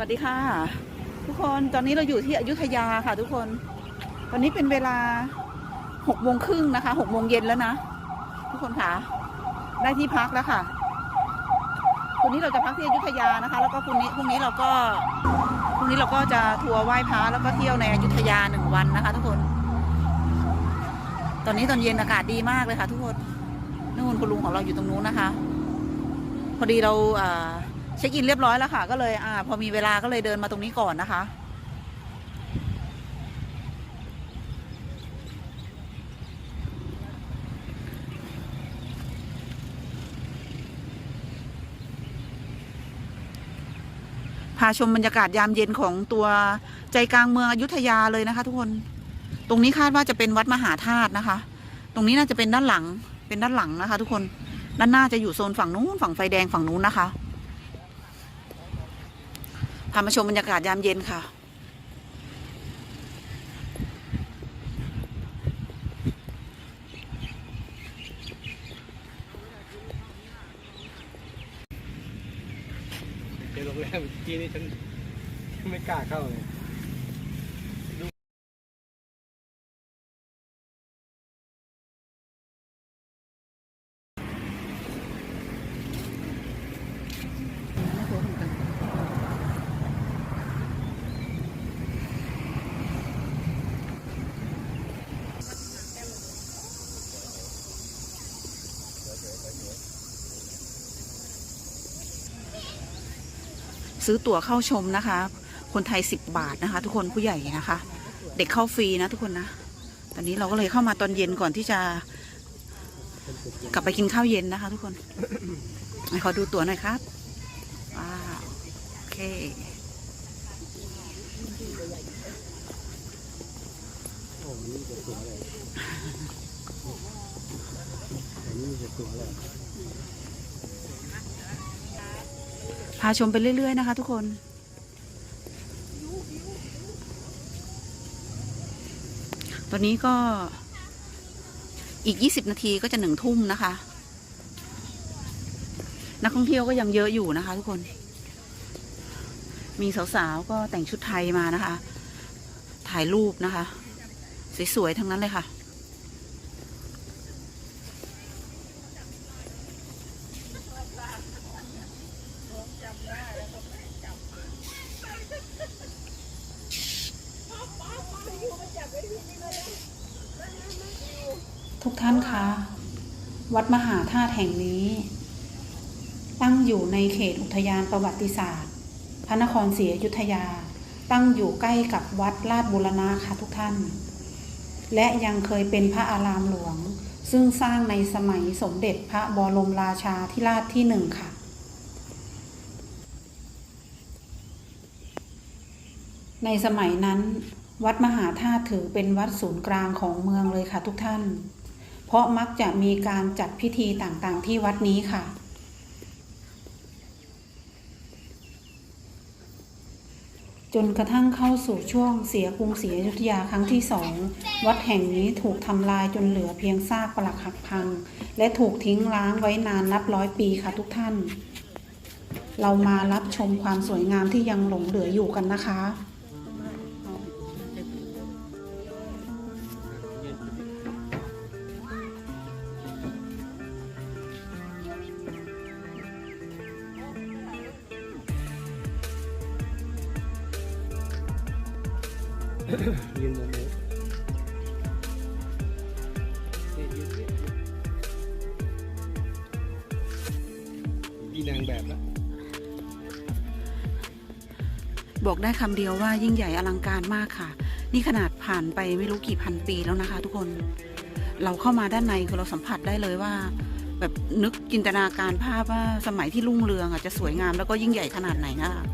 วัสดีค่ะ ทุกคนตอนนี้เราอยู่ที่อยุธยาค่ะ ทุกคนตอนนี้เป็นเวลาหกโมงครึ่งนะคะหกโมงเย็นแล้วนะ ทุกคนค่ะ ได้ที่พักแล้วค่ะคืนนี้เราจะพักที่อยุธยานะคะ แล้วก็พรุ่งนี้พรุ่งนี้เราก็พรุ่งนี้เราก็จะทัวร์ไหว้พระแล้วก็เที่ยวในอยุธยาหนึ่งวันนะคะ ทุกคน ตอนนี้ตอนเย็นอากาศดีมากเลยค่ะ ทุกคนนู่นคุณลุงของเราอยู่ตรงนู้นนะคะ พอดีเราอ่า เช็คอินเรียบร้อยแล้วค่ะ ก็เลยอ่าพอมีเวลาก็เลยเดินมาตรงนี้ก่อนนะคะ พาชมบรรยากาศยามเย็นของตัวใจกลางเมืองอยุธยาเลยนะคะ ทุกคนตรงนี้คาดว่าจะเป็นวัดมหาธาตุนะคะ ตรงนี้น่าจะเป็นด้านหลังเป็นด้านหลังนะคะ ทุกคนด้านหน้าจะอยู่โซนฝั่งนู้นฝั่งไฟแดงฝั่งนู้นนะคะ พามาชมบรรยากาศยามเย็นค่ะ เจอโรงแรมที่นี่ฉันไม่กล้าเข้าเลย ซื้อตั๋วเข้าชมนะคะ คนไทยสิบบาทนะคะ ทุกคนผู้ใหญ่นะคะ เด็กเข้าฟรีนะทุกคนนะ ตอนนี้เราก็เลยเข้ามาตอนเย็นก่อนที่จะ กลับไปกินข้าวเย็นนะคะ ทุกคนขอดูตั๋วหน่อยครับว้าวโอเคนี่จะตัวอะไรนี่จะตัวอะไร พาชมไปเรื่อย ๆ นะคะทุกคน ตอนนี้ก็อีก 20 นาทีก็จะหนึ่งทุ่มนะคะ นักท่องเที่ยวก็ยังเยอะอยู่นะคะทุกคน มีสาวๆ ก็แต่งชุดไทยมานะคะ ถ่ายรูปนะคะ สวย ๆ ทั้งนั้นเลยค่ะ ทุกท่านคะ วัดมหาธาตุ แห่งนี้ ตั้งอยู่ในเขตอุทยานประวัติศาสตร์ พระนครศรีอยุธยา ตั้งอยู่ใกล้กับวัดลาดบุรณะค่ะทุกท่าน และยังเคยเป็นพระอารามหลวง ซึ่งสร้างในสมัยสมเด็จพระบรมราชาธิราชที่หนึ่งค่ะในสมัยนั้น วัดมหาธาตุถือเป็นวัดศูนย์กลางของเมืองเลยค่ะทุกท่าน เพราะมักจะมีการจัดพิธีต่างๆ ที่วัดนี้ค่ะ จนกระทั่งเข้าสู่ช่วงเสียกรุงศรีอยุธยาครั้งที่สองวัดแห่งนี้ถูกทำลายจนเหลือเพียงซากปรักหักพัง และถูกทิ้งร้างไว้นานนับร้อยปีค่ะทุกท่าน เรามารับชมความสวยงามที่ยังหลงเหลืออยู่กันนะคะ ยืนตรงนี้นี่ยืนนี่พี่นางแบบละบอกได้คำเดียวว่ายิ่งใหญ่อลังการมากค่ะ นี่ขนาดผ่านไปไม่รู้กี่พันปีแล้วนะคะ ทุกคน เราเข้ามาด้านในคือเราสัมผัสได้เลยว่า แบบนึกจินตนาการภาพว่าสมัยที่รุ่งเรืองอะจะสวยงามแล้วก็ยิ่งใหญ่ขนาดไหนนะคะ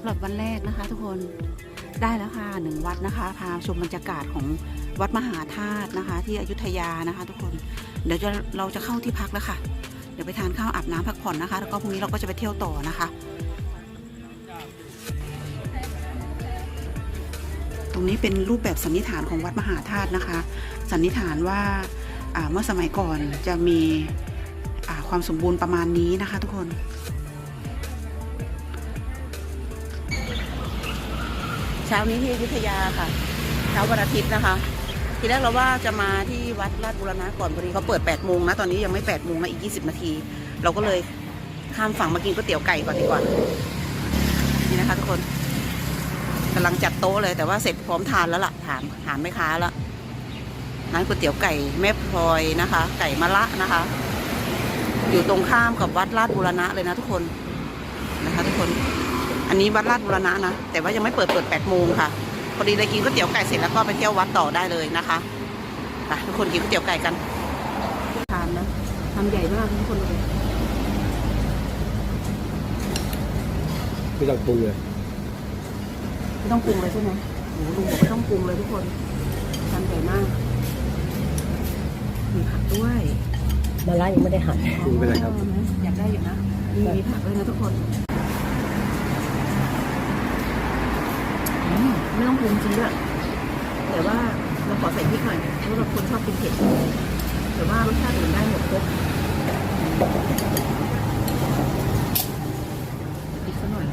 ำหรับวันแรกนะคะ ทุกคนได้แล้วค่ะหนึ่งวัดนะคะพาชมบรรยากาศของวัดมหาธาตุนะคะ ที่อยุธยานะคะ ทุกคนเดี๋ยวจะเราจะเข้าที่พักแล้วค่ะ เดี๋ยวไปทานข้าวอาบน้ำพักผ่อนนะคะ แล้วก็พรุ่งนี้เราก็จะไปเที่ยวต่อนะคะ ตรงนี้เป็นรูปแบบสันนิษฐานของวัดมหาธาตุนะคะ สันนิษฐานว่าเมื่อสมัยก่อนจะมีความสมบูรณ์ประมาณนี้นะคะ ทุกคน เช้านี้ที่อยุธยาค่ะ เช้าวันอาทิตย์นะคะ ทีแรกเราว่าจะมาที่วัดราชบุรณะก่อนพอดีเขาเปิด8โมงนะ ตอนนี้ยังไม่8โมงนะอีก 20 นาที เราก็เลยข้ามฝั่งมากินก๋วยเตี๋ยวไก่ก่อนดีกว่า นี่นะคะทุกคนกำลังจัดโต๊ะเลยแต่ว่าเสร็จพร้อมทานแล้วล่ะ ถามถามแม่ค้าแล้วร้านก๋วยเตี๋ยวไก่แม่พลอยนะคะ ไก่มะละนะคะ อยู่ตรงข้ามกับวัดราชบุรณะเลยนะทุกคนนะคะ ทุกคน อันนี้วัดราชบุรณะนะ แต่ว่ายังไม่เปิดเปิด8โมงค่ะ พอดีเลยกินก๋วยเตี๋ยวไก่เสร็จแล้วก็ไปเที่ยววัดต่อได้เลยนะคะไปทุกคนกินก๋วยเตี๋ยวไก่กันทานนะทำใหญ่มากทุกคนเลยไม่ต้องปรุงเลยไม่ต้องปรุงเลยใช่ไหมโอ้โหลุงบอกไม่ต้องปรุงเลยทุกคนทำใหญ่มากมีผักด้วยมาล่ายังไม่ได้หั่นปรุงไปเลยครับอยากได้อยู่นะมีมีผักด้วยนะทุกคนอืม ไม่ต้องปรุงจริงด้วยแต่ว่าเราขอใส่พริกหน่อยเพราะเราคนชอบกินเผ็ดแต่ว่ารสชาติอื่นได้หมดครบพริกซะหน่อย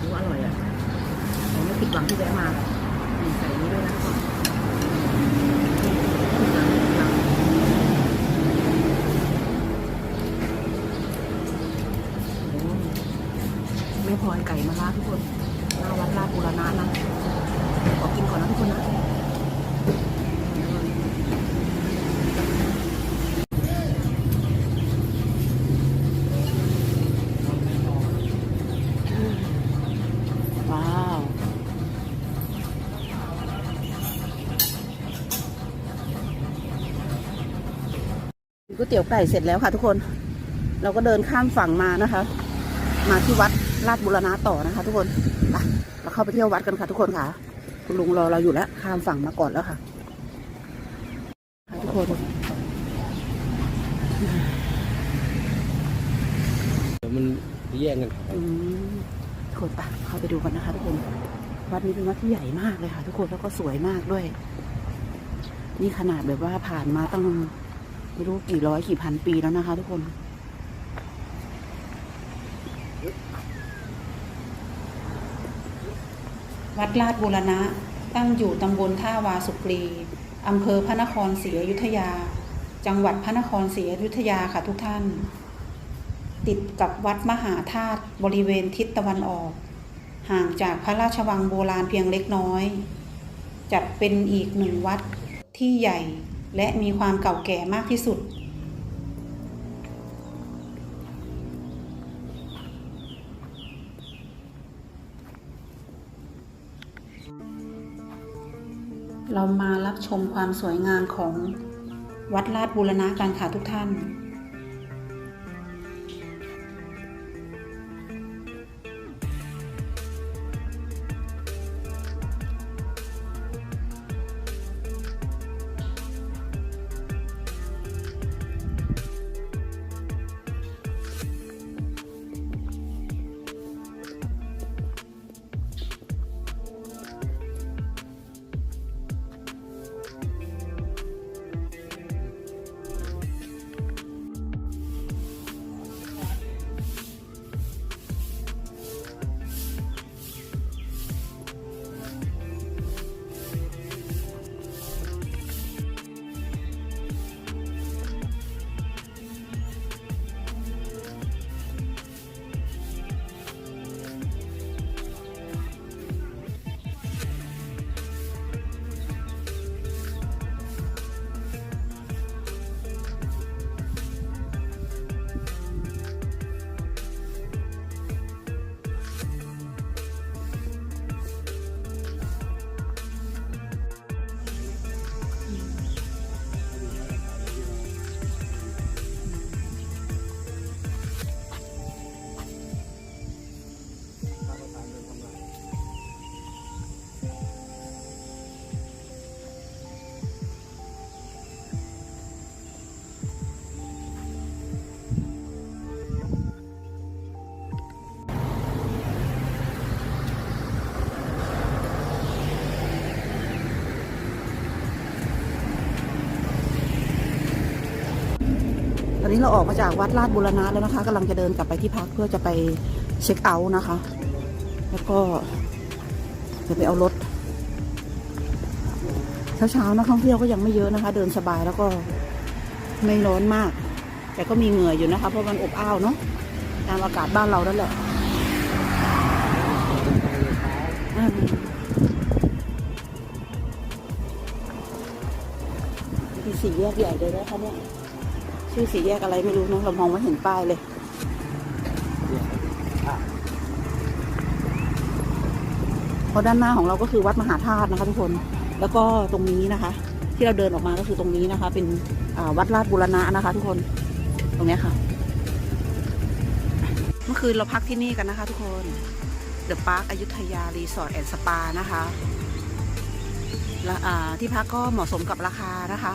ดูอร่อยอะผมไม่ผิดหวังที่แวะมาใส่นี้ด้วยนะทุกคน ไม่พ ลอยไก่มาลาทุกคนหน้าวัดลาบูรณะนะขอกินก่อนนะทุกคนนะว้าวก๋วยเตี๋ยวไก่เสร็จแล้วค่ะทุกคน เราก็เดินข้ามฝั่งมานะคะ มาที่วัด ราชบุรณะต่อนะคะ ทุกคนไปเราเข้าไปเที่ยววัดกันค่ะ ทุกคนค่ะ คุณลุงรอเราอยู่แล้วข้ามฝั่งมาก่อนแล้วค่ะค่ะทุกคนเดี๋ยวมันแย่งกันอืมทุกคนไปเข้าไปดูกันนะคะ ทุกคน วัดนี้เป็นวัดที่ใหญ่มากเลยค่ะ ทุกคนแล้วก็สวยมากด้วย นี่ขนาดแบบว่าผ่านมาตั้งไม่รู้กี่ร้อยกี่พันปีแล้วนะคะ ทุกคน วัดลาดบูรณะ ตั้งอยู่ตำบลท่าวาสุกรีอำเภอพระนครศรีอยุธยา จังหวัดพระนครศรีอยุธยาค่ะทุกท่าน ติดกับวัดมหาธาตุบริเวณทิศตะวันออก ห่างจากพระราชวังโบราณเพียงเล็กน้อย จัดเป็นอีกหนึ่งวัดที่ใหญ่และมีความเก่าแก่มากที่สุด เรามารับชมความสวยงามของวัดลาดบูรณะกันค่ะทุกท่าน นี้เราออกมาจากวัดลาดบุรณะแล้วนะคะกำลังจะเดินกลับไปที่พักเพื่อจะไปเช็คเอาท์นะคะ แล้วก็จะไปเอารถเช้าๆนักท่องเที่ยวก็ยังไม่เยอะนะคะ เดินสบายแล้วก็ไม่ร้อนมาก แต่ก็มีเหงื่ออยู่นะคะ เพราะมันอบอ้าวเนาะตามอากาศบ้านเรานั่นแหละมมีสี่แยกใหญ่เลยนะคะเนี่ย ชื่อสีแยกอะไรไม่รู้นอะเรามองไม่เห็นป้ายเลยเพราะด้านหน้าของเราก็คือวัดมหาธาตุนะคะทุกคน แล้วก็ตรงนี้นะคะ ที่เราเดินออกมาก็คือตรงนี้นะคะ เป็นวัดราชบุรณะนะคะ ทุกคนตรงนี้ค่ะ เมื่อคืนเราพักที่นี่กันนะคะ ทุกคนเดอะพาร์คอยุธยารีสอร์ทแอนด์สปานะคะและที่พักก็เหมาะสมกับราคานะคะ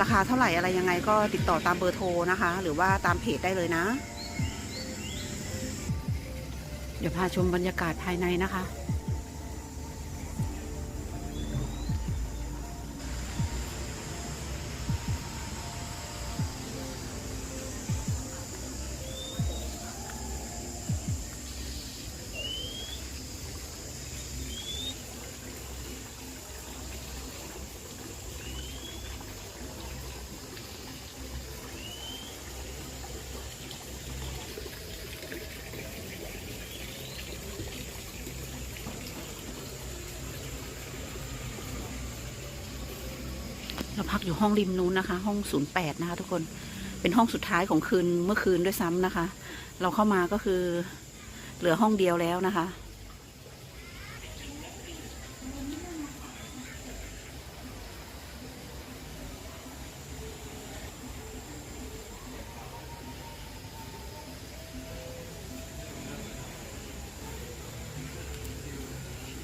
ราคาเท่าไหร่อะไรยังไงก็ติดต่อตามเบอร์โทรนะคะ หรือว่าตามเพจได้เลยนะ เดี๋ยวพาชมบรรยากาศภายในนะคะ เราพักอยู่ห้องริมนู้นนะคะ ห้องศูนย์แปดนะคะทุกคนเป็นห้องสุดท้ายของคืนเมื่อคืนด้วยซ้ำนะคะ เราเข้ามาก็คือ เหลือห้องเดียวแล้วนะคะ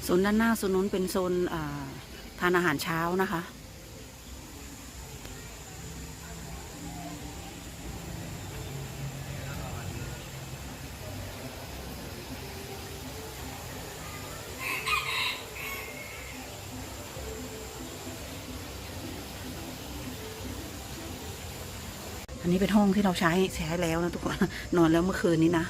โซนด้านหน้าโซนนู้นเป็นโซนทานอาหารเช้านะคะ นนี้เป็นห้องที่เราใช้ใช้แล้วนะทุกคนนอนแล้วเมื่อคืนนี้นะ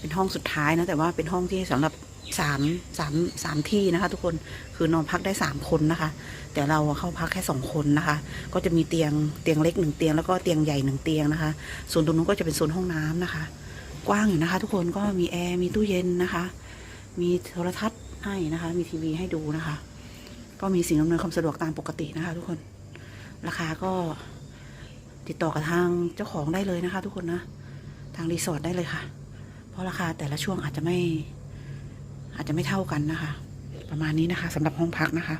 เป็นห้องสุดท้ายนะ แต่ว่าเป็นห้องที่สำหรับสามสามสามที่นะคะ ทุกคนคือนอนพักได้สามคนนะคะ แต่เราเข้าพักแค่สองคนนะคะ ก็จะมีเตียงเตียงเล็กหนึ่งเตียงแล้วก็เตียงใหญ่หนึ่งเตียงนะคะ ส่วนตรงนู้นก็จะเป็นโซนห้องน้ำนะคะ กว้างอยู่นะคะ ทุกคนก็มีแอร์มีตู้เย็นนะคะ มีโทรทัศน์ให้นะคะ มีทีวีให้ดูนะคะ ก็มีสิ่งอำนวยความสะดวกตามปกตินะคะ ทุกคน ราคาก็ ติดต่อกับทางเจ้าของได้เลยนะคะ ทุกคนนะ ทางรีสอร์ทได้เลยค่ะ เพราะราคาแต่ละช่วงอาจจะไม่ อาจจะไม่เท่ากันนะคะ ประมาณนี้นะคะสำหรับห้องพักนะคะ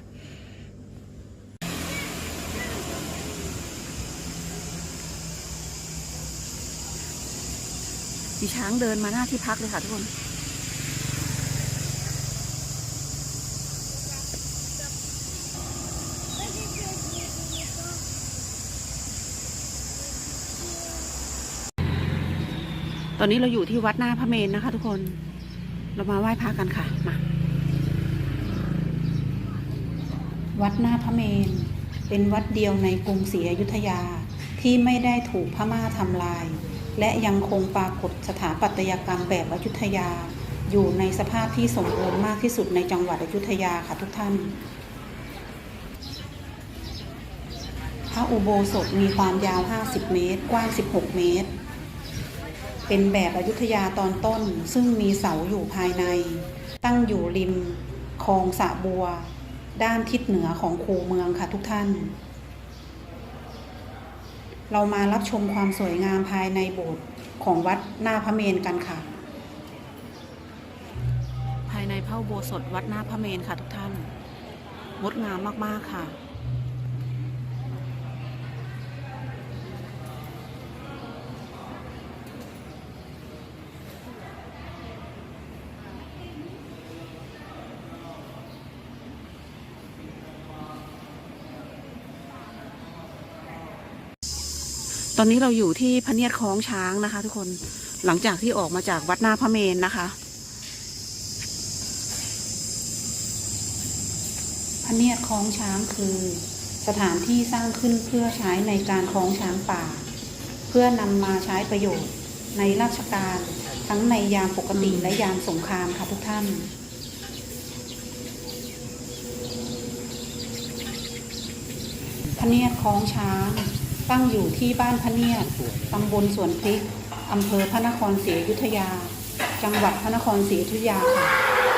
มีช้างเดินมาหน้าที่พักเลยค่ะทุกคน ตอนนี้เราอยู่ที่วัดหน้าพระเมนนะคะ ทุกคน เรามาไหว้พระกันค่ะ มา วัดหน้าพระเมน เป็นวัดเดียวในกรุงศรีอยุธยาที่ไม่ได้ถูกพม่าทำลาย และยังคงปรากฏสถาปัตยกรรมแบบอยุธยา อยู่ในสภาพที่สมบูรณ์มากที่สุดในจังหวัดอยุธยาค่ะทุกท่าน พระอุโบสถมีความยาว 50 เมตร กว้าง 16 เมตร เป็นแบบอยุธยาตอนต้น ซึ่งมีเสาอยู่ภายใน ตั้งอยู่ริมคลองสะบัว ด้านทิศเหนือของคูเมืองค่ะทุกท่าน เรามารับชมความสวยงามภายในโบสถ์ของวัดหน้าพระเมนกันค่ะ ภายในพระโบสถวัดหน้าพระเมนค่ะทุกท่านงดงามมากๆค่ะ ตอนนี้เราอยู่ที่พระเนียดคล้องช้างนะคะ ทุกคนหลังจากที่ออกมาจากวัดหน้าพระเมนนะคะพระเนียดคล้องช้างคือ สถานที่สร้างขึ้นเพื่อใช้ในการคล้องช้างป่า เพื่อนำมาใช้ประโยชน์ในราชการ ทั้งในยามปกติและยามสงครามค่ะทุกท่านพระเนียดคล้องช้าง ตั้งอยู่ที่บ้านพระเนียดตำบลสวนพริกอำเภอพระนครศรีอยุธยา จังหวัดพระนครศรีอยุธยาค่ะ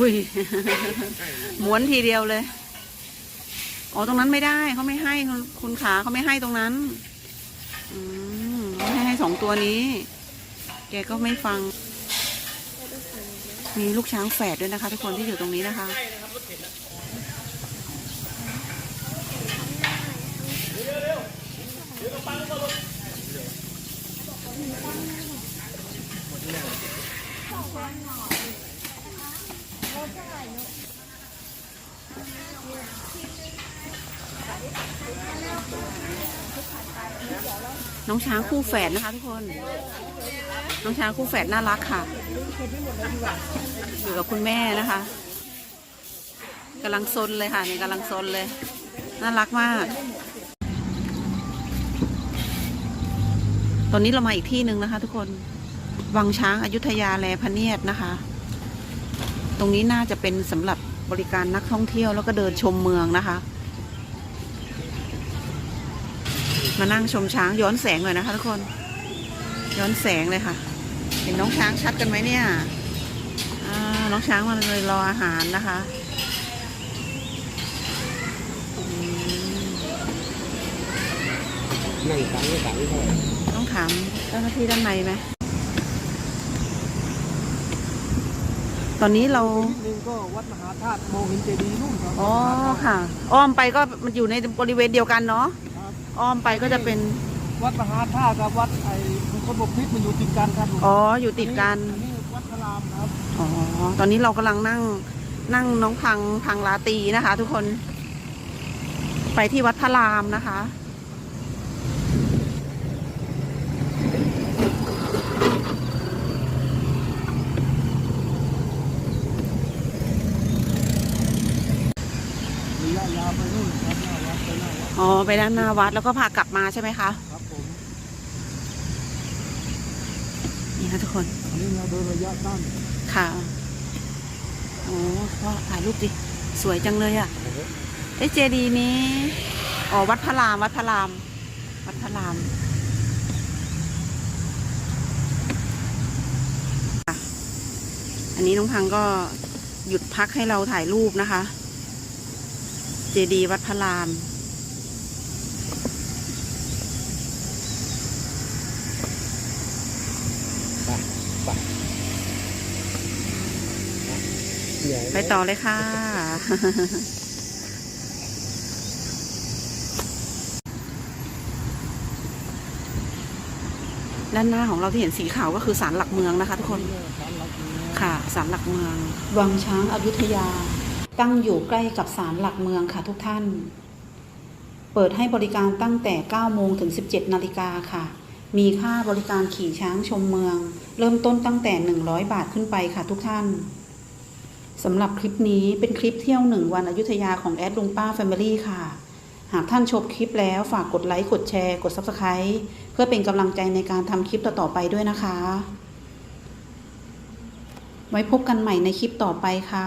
อุ้ยม้วนทีเดียวเลย อ๋อตรงนั้นไม่ได้เขาไม่ให้คุณคุณขาเขาไม่ให้ตรงนั้น อืมเขาให้ให้สองตัวนี้ แกก็ไม่ฟัง มีลูกช้างแฝดด้วยนะคะ ทุกคนที่อยู่ตรงนี้นะคะ น้องช้างคู่แฝดนะคะทุกคน น้องช้างคู่แฝดน่ารักค่ะ อยู่กับคุณแม่นะคะกำลังซนเลยค่ะนี่กำลังซนเลย น่ารักมาก ตอนนี้เรามาอีกที่หนึ่งนะคะ ทุกคน วังช้างอายุทยาแลพเนียดนะคะ ตรงนี้น่าจะเป็นสำหรับบริการนักท่องเที่ยวแล้วก็เดินชมเมืองนะคะ มานั่งชมช้างย้อนแสงหน่อยนะคะทุกคน ย้อนแสงเลยค่ะ เห็นน้องช้างชัดกันไหมเนี่ยอ่าน้องช้างมาเลยรออาหารนะคะอืมนั่งตังไม่ตังเท่าไหร่ต้องถามเจ้าหน้าที่ด้านในไหม ตอนนี้เรา นิดนึงก็วัดมหาธาตุมองเห็นเจดีย์นู่นครับอ๋อค่ะ อ้อมไปก็มันอยู่ในบริเวณเดียวกันเนาะ ครับอ้อมไปก็จะเป็น วัดมหาธาตุกับวัดไอ้มงคลบพิษมันอยู่ติดกันครับอ๋อ อยู่ติดกัน อันนี้วัดพระรามครับอ๋อ ตอนนี้เรากำลังนั่งนั่งน้องพังพังลาตรีนะคะ ทุกคน ไปที่วัดพระรามนะคะ ระยะยาวไปนู่นครับหน้าวัดไปหน้าวัด อ๋อ ไปด้านหน้าวัดแล้วก็พากลับมาใช่ไหมคะ ครับผมนี่ค่ะทุกคน อันนี้เราเดินระยะสั้นค่ะ โอ้พ่อถ่ายรูปดิ สวยจังเลยอะ่ะเอ้เจดีย์นี้ อ๋อ วัดพระราม วัดพระราม วัดพระรามค่ะอันนี้น้องพังก็หยุดพักให้เราถ่ายรูปนะคะ เจดีย์วัดพระราม เหนื่อยหมไปต่อเลยค่ะ ด้านหน้าของเราที่เห็นสีขาวก็คือศาลหลักเมืองนะคะทุกคนศาลหลักเมืองค่ะศาลหลักเมือง วังช้างอายุทยา ตั้งอยู่ใกล้กับศาลหลักเมืองค่ะทุกท่าน เปิดให้บริการตั้งแต่ 9 โมงถึง 17 นาฬิกาค่ะ มีค่าบริการขี่ช้างชมเมือง เริ่มต้นตั้งแต่ 100 บาทขึ้นไปค่ะทุกท่านสำหรับคลิปนี้เป็นคลิปเที่ยวหนึ่งวันอยุธยาของแอดลุงป้าแฟมิลี่ค่ะ หากท่านชมคลิปแล้วฝากกดไลค์ กดแชร์ กด Subscribe เพื่อเป็นกำลังใจในการทำคลิปต่อๆไปด้วยนะคะ ไว้พบกันใหม่ในคลิปต่อไปค่ะ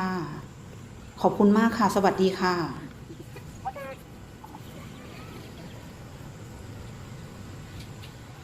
ขอบคุณมากค่ะ สวัสดีค่ะ